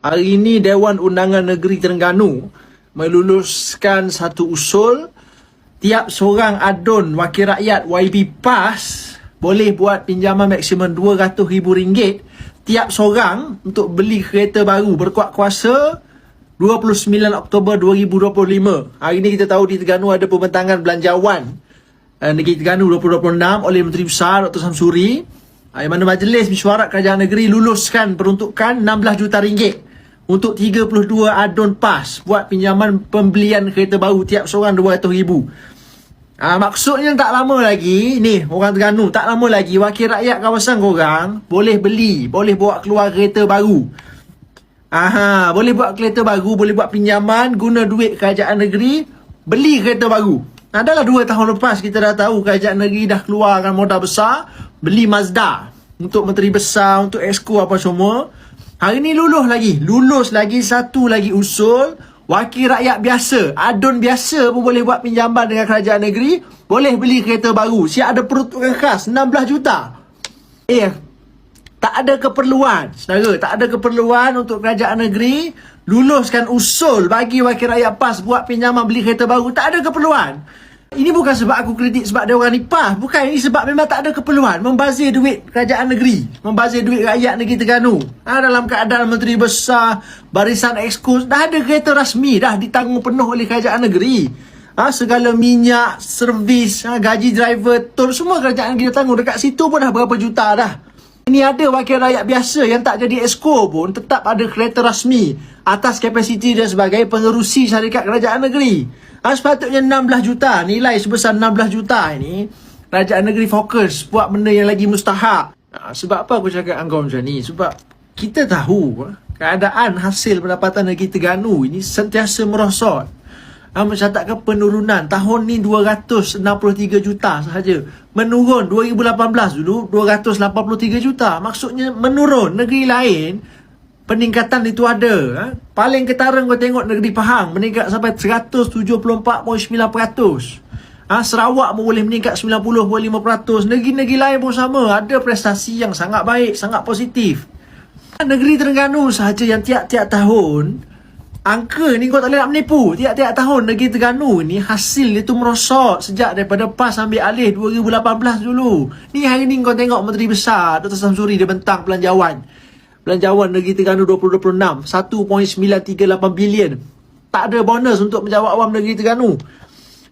Hari ini Dewan Undangan Negeri Terengganu meluluskan satu usul tiap seorang adun wakil rakyat YB PAS boleh buat pinjaman maksimum RM200,000 tiap seorang untuk beli kereta baru berkuat kuasa 29 Oktober 2025. Hari ini kita tahu di Terengganu ada pembentangan belanjawan uh, Negeri Terengganu 2026 oleh Menteri Besar Dr. Samsuri uh, yang mana Majlis Mesyuarat Kerajaan Negeri luluskan peruntukan 16 juta ringgit untuk 32 adun PAS buat pinjaman pembelian kereta baru tiap seorang 200 ribu. Ah maksudnya tak lama lagi ni orang Terengganu tak lama lagi wakil rakyat kawasan korang boleh beli, boleh bawa keluar kereta baru. Aha, boleh buat kereta baru, boleh buat pinjaman guna duit kerajaan negeri beli kereta baru. Adalah dua tahun lepas kita dah tahu kerajaan negeri dah keluarkan modal besar beli Mazda untuk menteri besar, untuk exco apa semua. Hari ni lulus lagi, lulus lagi satu lagi usul Wakil rakyat biasa, adun biasa pun boleh buat pinjaman dengan kerajaan negeri, boleh beli kereta baru. Siap ada peruntukan khas 16 juta. Eh, tak ada keperluan, saudara, tak ada keperluan untuk kerajaan negeri luluskan usul bagi wakil rakyat PAS buat pinjaman beli kereta baru. Tak ada keperluan. Ini bukan sebab aku kritik sebab dia orang ni PAS. Bukan, ini sebab memang tak ada keperluan membazir duit kerajaan negeri. Membazir duit rakyat negeri Terengganu. Ha, dalam keadaan Menteri Besar, Barisan Ekskos, dah ada kereta rasmi dah ditanggung penuh oleh kerajaan negeri. Ha, segala minyak, servis, ha, gaji driver, tol, semua kerajaan negeri dah tanggung. Dekat situ pun dah berapa juta dah. Ini ada wakil rakyat biasa yang tak jadi esko pun tetap ada kereta rasmi atas kapasiti dia sebagai pengerusi syarikat kerajaan negeri. Ha, sepatutnya 16 juta, nilai sebesar 16 juta ini kerajaan negeri fokus buat benda yang lagi mustahak. Ha, sebab apa aku cakap engkau macam ni? Sebab kita tahu ha, keadaan hasil pendapatan negeri Terengganu ini sentiasa merosot. Ha, mencatatkan penurunan tahun ni 263 juta sahaja. Menurun 2018 dulu 283 juta. Maksudnya menurun negeri lain peningkatan itu ada. Ha? Paling ketara kau tengok negeri Pahang meningkat sampai 174.9%. Ha, Sarawak pun boleh meningkat 90.5%. Negeri-negeri lain pun sama. Ada prestasi yang sangat baik, sangat positif. Ha, Negeri Terengganu sahaja yang tiap-tiap tahun Angka ni kau tak boleh nak menipu. Tiap-tiap tahun negeri Terengganu ni Hasil dia tu merosot Sejak daripada PAS ambil alih 2018 dulu. Ni hari ni kau tengok Menteri Besar Dr. Samsuri dia bentang belanjawan Belanjawan negeri Terengganu 2026 1.938 bilion. Tak ada bonus untuk menjawab awam negeri Terengganu.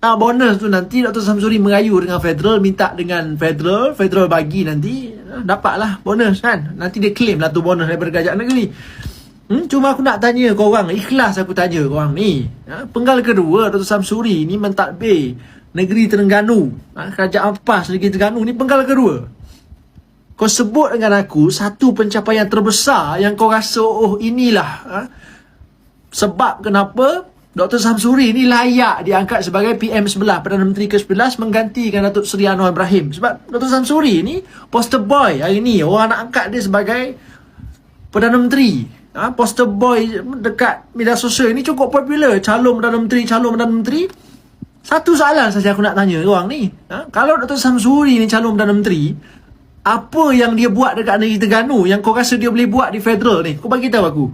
Ah bonus tu nanti Dr. Samsuri merayu dengan federal Minta dengan federal. Federal bagi nanti ah, Dapatlah bonus kan. Nanti dia claim lah tu bonus daripada kerajaan negeri Hmm, cuma aku nak tanya kau orang, ikhlas aku tanya kau orang ni. Ha, penggal kedua Dr. Samsuri ni mentadbir negeri Terengganu. Ha, kerajaan PAS negeri Terengganu ni penggal kedua. Kau sebut dengan aku satu pencapaian terbesar yang kau rasa oh inilah ha, sebab kenapa Dr. Samsuri ni layak diangkat sebagai PM sebelah Perdana Menteri ke-11 menggantikan Datuk Seri Anwar Ibrahim. Sebab Dr. Samsuri ni poster boy hari ni orang nak angkat dia sebagai Perdana Menteri ha, poster boy dekat media sosial ni cukup popular. Calon Perdana Menteri calon Perdana Menteri. Satu soalan saja aku nak tanya orang ni. Ha, kalau Dr. Samsuri ni calon Perdana Menteri apa yang dia buat dekat negeri Terengganu yang kau rasa dia boleh buat di federal ni? Kau bagi tahu aku